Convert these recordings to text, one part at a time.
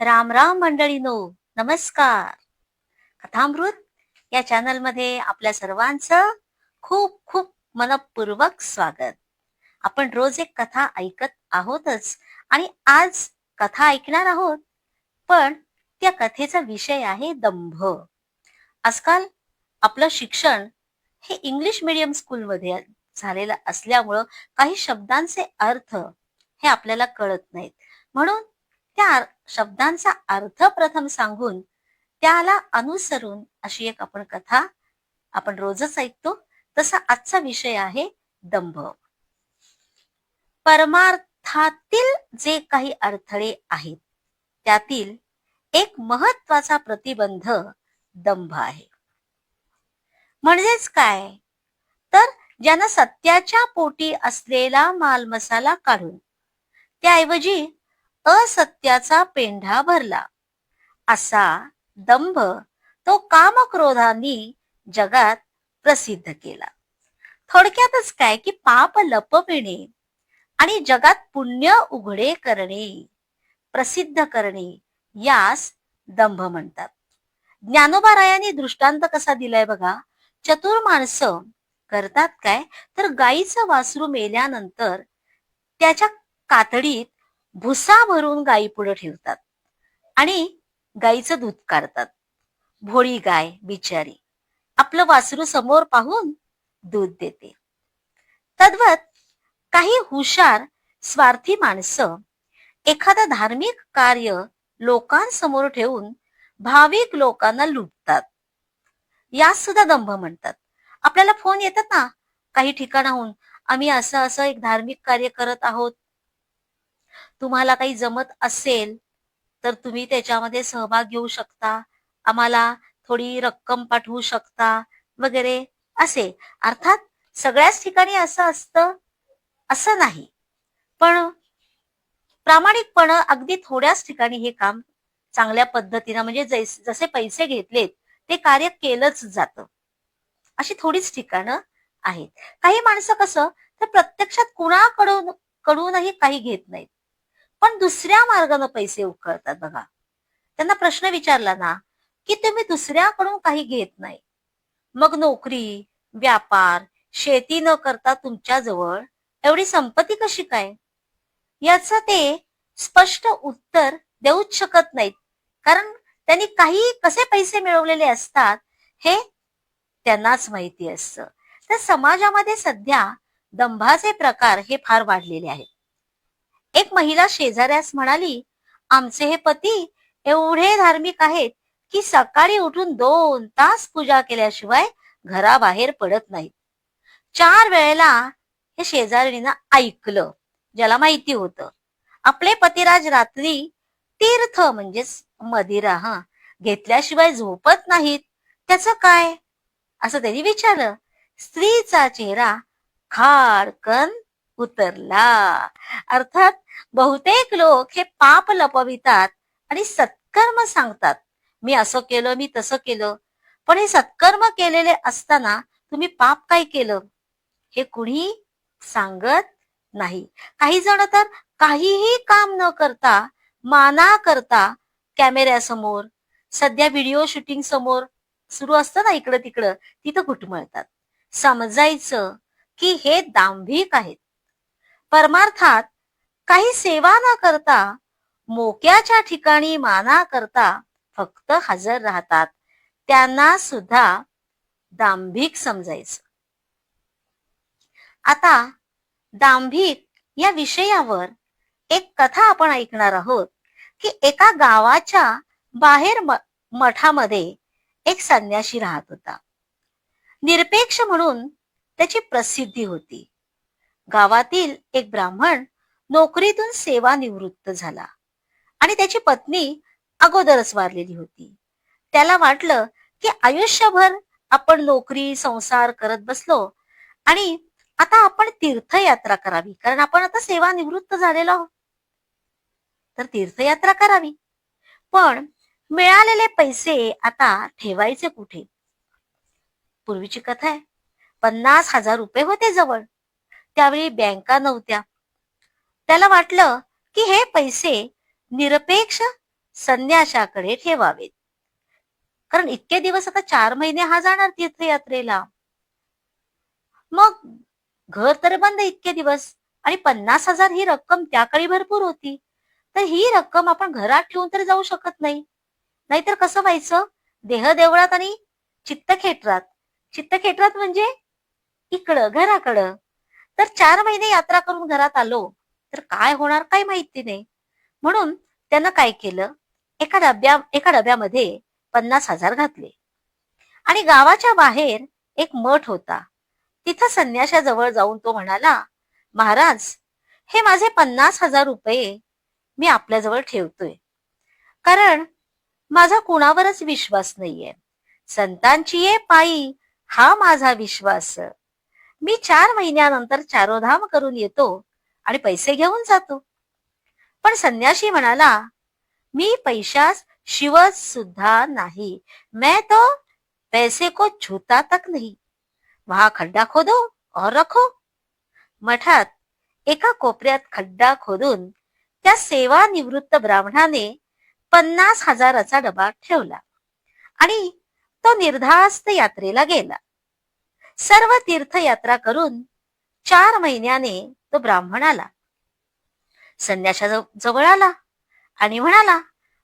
राम राम मंडळीनो नमस्कार. कथामृत या चॅनलमध्ये आपल्या सर्वांचं खूप खूप मनपूर्वक स्वागत. आपण रोज एक कथा ऐकत आहोतच आणि आज कथा ऐकणार आहोत पण त्या कथेचा विषय आहे दंभ. आजकाल आपलं शिक्षण हे इंग्लिश मीडियम स्कूलमध्ये झालेलं असल्यामुळं काही शब्दांचे अर्थ हे आपल्याला कळत नाहीत. म्हणून त्या शब्दांचा अर्थ प्रथम सांगून त्याला अनुसरून अशी एक आपण कथा आपण रोजच ऐकतो. तसा आजचा विषय आहे दंभ. परमार्थातील जे काही अडथळे आहेत त्यातील एक महत्त्वाचा प्रतिबंध दंभ आहे. म्हणजेच काय? तर ज्यानं सत्याच्या पोटी असलेला मालमसाला काढून त्याऐवजी असत्याचा पेंढा भरला. असा दंभ तो कामक्रोधानी जगात प्रसिद्ध केला. थोडक्यातच काय की पाप लपविणे आणि जगात पुण्य उघडे करणे प्रसिद्ध करणे यास दंभ म्हणतात. ज्ञानोबारायांनी दृष्टांत कसा दिलाय बघा. चतुर माणसं करतात काय? तर गायीचं वासरू मेल्यानंतर त्याच्या कातडीत भुसा भरून गाई पुढे ठेवतात. आणि गाईचं दूध काढतात. भोळी गाय बिचारी आपलं वासरू समोर पाहून दूध देते. तद्वत काही हुशार स्वार्थी माणसं एखादं धार्मिक कार्य लोकांसमोर ठेवून भाविक लोकांना लुटतात. यास सुद्धा दंभ म्हणतात. आपल्याला फोन येतात ना काही ठिकाणाहून आम्ही असं असं एक धार्मिक कार्य करत आहोत तुम्हाला काही जमत असेल तर तुम्ही त्याच्यामध्ये सहभाग घेऊ शकता. आम्हाला थोडी रक्कम पाठवू शकता वगैरे असे. अर्थात सगळ्याच ठिकाणी असं असतं असं नाही. पण प्रामाणिकपणं अगदी थोड्याच ठिकाणी हे काम चांगल्या पद्धतीनं म्हणजे जसे पैसे घेतलेत ते कार्य केलंच जातं. अशी थोडीच ठिकाणं आहेत. काही माणसं कसं तर प्रत्यक्षात कुणाकडून कडूनही काही घेत नाहीत. पण दुसऱ्या मार्गाने पैसे उकळतात बघा. त्यांना प्रश्न विचारला ना की तुम्ही दुसऱ्याकडून काही घेत नाही. मग नोकरी व्यापार शेती न करता तुमच्या जवळ एवढी संपत्ती कशी काय? याच ते स्पष्ट उत्तर देऊच शकत नाहीत. कारण त्यांनी काही कसे पैसे मिळवलेले असतात हे त्यांनाच माहिती असतं. तर समाजामध्ये सध्या दंभाचे प्रकार हे फार वाढलेले आहेत. एक महिला शेजाऱ्यास म्हणाली आमचे हे पती एवढे धार्मिक आहेत की सकाळी उठून दोन तास पूजा केल्याशिवाय घराबाहेर पडत नाहीत. चार वेळेला हे शेजारीनं ऐकलं ज्याला माहिती होतं. आपले पतिराज रात्री तीर्थ म्हणजेच मदिरा हा घेतल्याशिवाय झोपत नाहीत. त्याचं काय? असं त्यांनी विचारलं. स्त्रीचा चेहरा खाडकन उतरला. अर्थात बहुतेक लोक हे पाप लपवितात आणि सत्कर्म सांगतात. मी असं केलं मी तसं केलं. पण हे सत्कर्म केलेले असताना तुम्ही पाप काय केलं? हे कुणी सांगत नाही. काही जण तर काहीही काम न करता माना करता कॅमेऱ्यासमोर सध्या व्हिडिओ शूटिंग समोर सुरू असतं ना इकडं तिकडं तिथं घुटमळतात. समजायचं की हे दांभिक आहेत. परमार्थात काही सेवा न करता मोक्याच्या ठिकाणी माना करता फक्त हजर राहतात. त्यांना सुद्धा दांभिक समजायचं. आता दांभिक या विषयावर एक कथा आपण ऐकणार आहोत की एका गावाच्या बाहेर म- मठामध्ये एक संन्याशी राहत होता. निरपेक्ष म्हणून त्याची प्रसिद्धी होती. गावातील एक ब्राह्मण नोकरीतून सेवानिवृत्त झाला. आणि त्याची पत्नी अगोदरच वारलेली होती. त्याला वाटलं की आयुष्यभर आपण नोकरी संसार करत बसलो आणि आता आपण तीर्थयात्रा करावी. कारण आपण आता सेवानिवृत्त झालेलो आहोत. तर तीर्थयात्रा करावी. पण मिळालेले पैसे आता ठेवायचे कुठे? पूर्वीची कथा आहे. पन्नास हजार रुपये होते जवळ. त्यावेळी बँका नव्हत्या. त्याला वाटलं की हे पैसे निरपेक्ष संन्याशाकडे ठेवावेत. कारण इतके दिवस आता चार महिने हा जाणार तीर्थयात्रेला. मग घर तर बंद इतके दिवस आणि पन्नास हजार ही रक्कम त्याकडे भरपूर होती. तर ही रक्कम आपण घरात ठेवून तर जाऊ शकत नाही. नाहीतर कसं व्हायचं? देह देवळात आणि चित्तखेटरात. चित्तखेटरात म्हणजे इकडं घराकडं. तर चार महिने यात्रा करून घरात आलो तर काय होणार काय माहिती नाही. म्हणून त्यानं काय केलं? एका डब्या एका डब्यामध्ये पन्नास हजार घातले. आणि गावाच्या बाहेर एक मठ होता. तिथं संन्याशाजवळ जाऊन तो म्हणाला महाराज हे माझे पन्नास हजार रुपये मी आपल्याजवळ ठेवतोय. कारण माझा कुणावरच विश्वास नाहीये. संतांची ये पायी हा माझा विश्वास. मी चार महिन्यानंतर चारोधाम करून येतो आणि पैसे घेऊन जातो. पण संन्याशी म्हणाला मी पैशास शिवत सुद्धा नाही. मैं तो पैसे को छूता तक नहीं. वहां खड्डा खोदो और रखो. मठात एका कोपऱ्यात खड्डा खोदून त्या सेवानिवृत्त ब्राह्मणाने पन्नास हजाराचा डबा ठेवला आणि तो निर्धास्त यात्रेला गेला. सर्व तीर्थयात्रा करून चार महिन्याने तो ब्राह्मण आला. संन्याशा जवळ आला आणि म्हणाला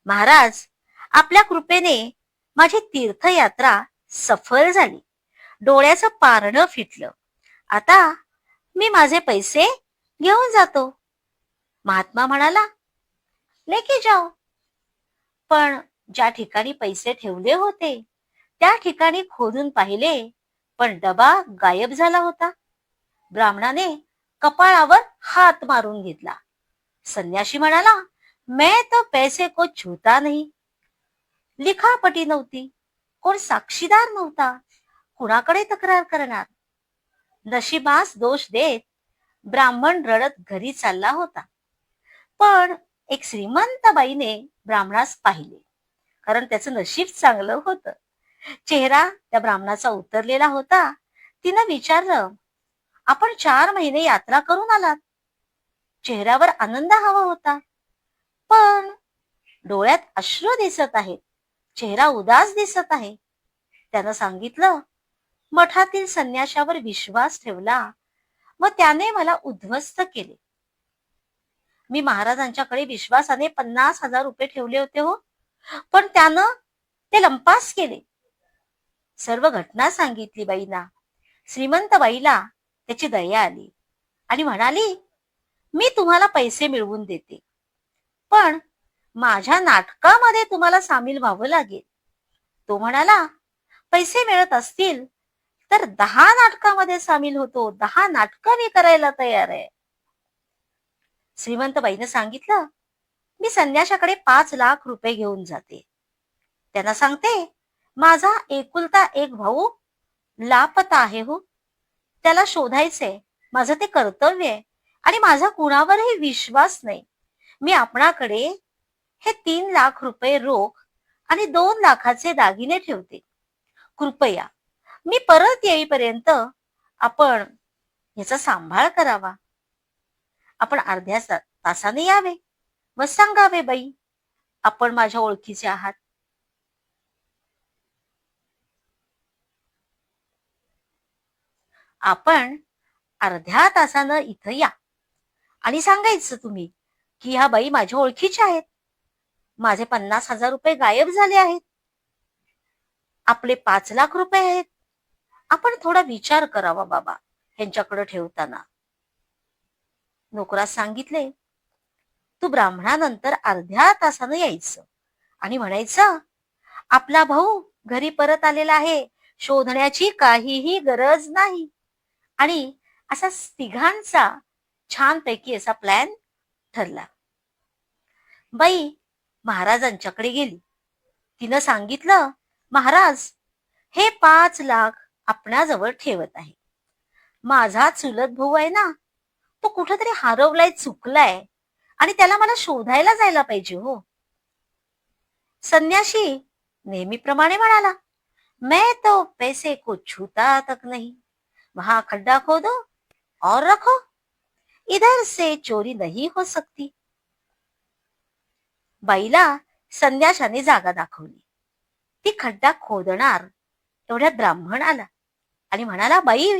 महाराज आपल्या कृपेने माझी तीर्थयात्रा सफल झाली. डोळ्याचं पारणं फिटलं. आता मी माझे पैसे घेऊन जातो. महात्मा म्हणाला लेके जाओ. पण ज्या ठिकाणी पैसे ठेवले होते त्या ठिकाणी खोदून पाहिले पण डबा गायब झाला होता. ब्राह्मणाने कपाळावर हात मारून घेतला. संन्याशी म्हणाला मैं तो पैसे को छूता नाही. लिखापटी नव्हती. कोण साक्षीदार नव्हता. कुणाकडे तक्रार करणार? नशिबास दोष देत ब्राह्मण रडत घरी चालला होता. पण एक श्रीमंत बाईने ब्राह्मणास पाहिले. कारण त्याचं नशीब चांगलं होतं. चेहरा त्या ब्राह्मणाचा उतरलेला होता. तिनं विचारलं आपण चार महिने यात्रा करून आलात. चेहऱ्यावर आनंद हवा होता. पण डोळ्यात अश्रू दिसत आहेत. चेहरा उदास दिसत आहे. त्यानं सांगितलं मठातील संन्याशावर विश्वास ठेवला. व त्याने मला उद्ध्वस्त केले. मी महाराजांच्याकडे विश्वासाने पन्नास हजार रुपये ठेवले होते हो. पण त्यानं ते लंपास केले. सर्व घटना सांगितली बाईना. श्रीमंत बाईला त्याची दया आली आणि म्हणाली मी तुम्हाला पैसे मिळवून देते. पण माझ्या नाटकामध्ये तुम्हाला सामील व्हावं लागेल. तो म्हणाला पैसे मिळत असतील तर दहा नाटकामध्ये सामील होतो. दहा नाटकं मी करायला तयार आहे. श्रीमंतबाईने सांगितलं मी संन्याशाकडे पाच लाख रुपये घेऊन जाते. त्यांना सांगते माझा एकुलता एक भाऊ लापता आहे हो. त्याला शोधायचंय. माझं ते कर्तव्य आहे. आणि माझा कुणावरही विश्वास नाही. मी आपणाकडे हे तीन लाख रुपये रोख आणि दोन लाखाचे दागिने ठेवते. कृपया मी परत येईपर्यंत आपण याचा सांभाळ करावा. आपण अर्ध्या तासाने यावे. व सांगावे बाई. आपण माझ्या ओळखीचे आहात. आपण अर्ध्या तासानं इथं या. आणि सांगायचं तुम्ही की ह्या बाई माझ्या ओळखीच्या आहेत. माझे पन्नास हजार रुपये गायब झाले आहेत. आपले पाच लाख रुपये आहेत. आपण थोडा विचार करावा बाबा ह्यांच्याकडे ठेवताना. नोकरास सांगितले तू ब्राह्मणानंतर अर्ध्या तासानं यायचं आणि म्हणायचं आपला भाऊ घरी परत आलेला आहे. शोधण्याची काहीही गरज नाही. आणि असा तिघांचा छानपैकी असा प्लॅन ठरला. बाई महाराजांच्याकडे गेली. तिनं सांगितलं महाराज हे पाच लाख आपणाजवळ ठेवत आहे. माझा चुलत भाऊ आहे ना तो कुठेतरी हरवलाय चुकलाय आणि त्याला मला शोधायला जायला पाहिजे हो. संन्याशी नेहमीप्रमाणे म्हणाला मैं तो पैसे को छूता तक नाही. वहां खड्डा खोदो और रखो। इधर से चोरी नहीं हो सकती। बाईला संध्याशाने जागा दाखवली। ती खड्डा खोदणार एवढ्यात ब्राह्मण आला आणि म्हणाला बाई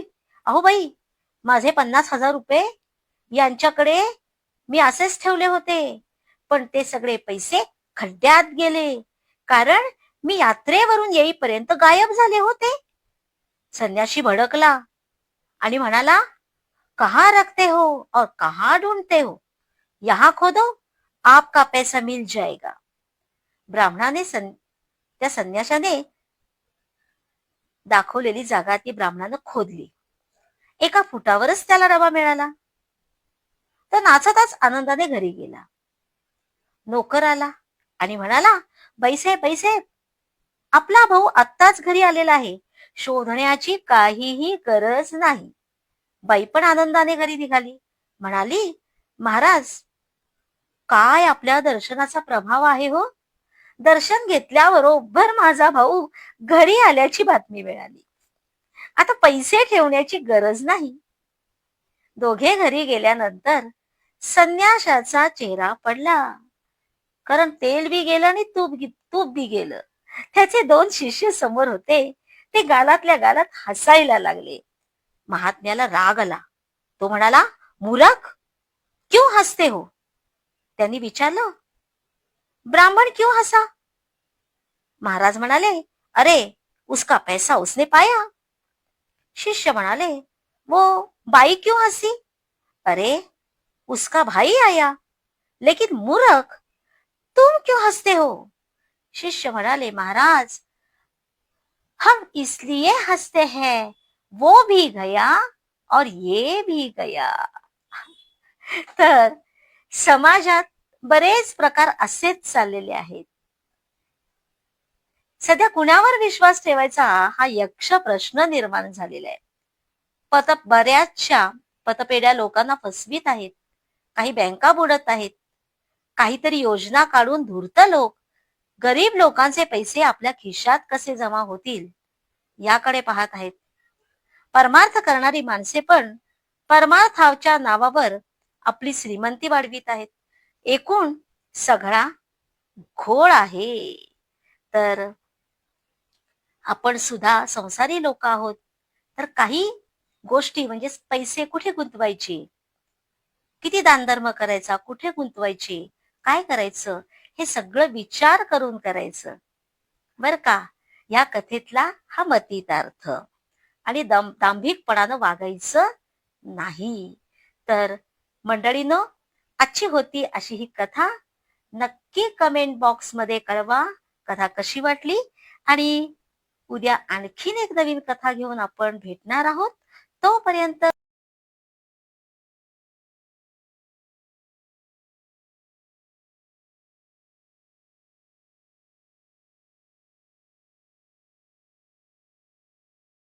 अहो बाई माझे पन्नास हजार रुपये यांच्याकडे मी असेच ठेवले होते पण ते सगळे पैसे खड्ड्यात गेले कारण मी यात्रेवरून येईपर्यंत गायब झाले होते. संन्याशी भडकला. आणि म्हणाला कहा रखते हो और कहा ढूंढते हो? यहां खोदो आपका पैसा मिल जाएगा. ब्राह्मणाने सं त्या संन्याशाने दाखवलेली जागा ती ब्राह्मणानं खोदली. एका फुटावरच त्याला डबा मिळाला. तर नाचताच आनंदाने घरी गेला. नोकर आला आणि म्हणाला बैसे बैसे आपला भाऊ आत्ताच घरी आलेला आहे. शोधण्याची काहीही गरज नाही. बाई पण आनंदाने घरी निघाली. म्हणाली महाराज काय आपल्या दर्शनाचा प्रभाव आहे हो? दर्शन घेतल्याबरोबर माझा भाऊ घरी आल्याची बातमी मिळाली. आता पैसे ठेवण्याची गरज नाही. दोघे घरी गेल्यानंतर संन्याशाचा चेहरा पडला. कारण तेल बी गेलं आणि तूप तूप बी गेलं. त्याचे दोन शिष्य समोर होते. ते गालातल्या गालात हसायला लागले. महात्म्याला राग आला. तो म्हणाला मूरख क्यों हसते हो? त्यांनी विचारलं ब्राह्मण क्यों हसा? महाराज म्हणाले अरे उसका पैसा उसने पाया. शिष्य म्हणाले वो बाई क्यों हंसी? अरे उसका भाई आया. लेकिन मुरख तुम क्यों हंसते हो? शिष्य म्हणाले महाराज हम इसलिए हंसते हैं। वो भी गया और ये भी गया। तर समाजात बरेच प्रकार असेच चाललेले आहेत। सध्या कुणावर विश्वास ठेवायचा हा यक्ष प्रश्न निर्माण झालेला आहे. पत बऱ्याचशा पतपेड्या लोकांना फसवीत आहेत काही बँका बुडत आहेत काहीतरी योजना काढून धूर्त लोक गरीब लोकांचे पैसे आपल्या खिशात कसे जमा होतील? याकडे पाहत आहेत. परमार्थ करणारी माणसे पण परमार्थाच्या नावावर आपली श्रीमंती वाढवित आहेत. एकूण सगळा घोळ आहे. तर आपण सुद्धा संसारी लोक आहोत. तर काही गोष्टी म्हणजे पैसे कुठे गुंतवायचे? किती दानधर्म करायचा? कुठे गुंतवायचे? काय करायचं? हे सगळं विचार करून करायचं. बर का? या कथेतला हा मतितार्थ. आणि दम दांभिकपणानं वागायचं नाही. तर मंडळीनं आजची होती अशी ही कथा. नक्की कमेंट बॉक्समध्ये कळवा कथा कशी वाटली. आणि उद्या आणखीन एक नवीन कथा घेऊन आपण भेटणार आहोत. तोपर्यंत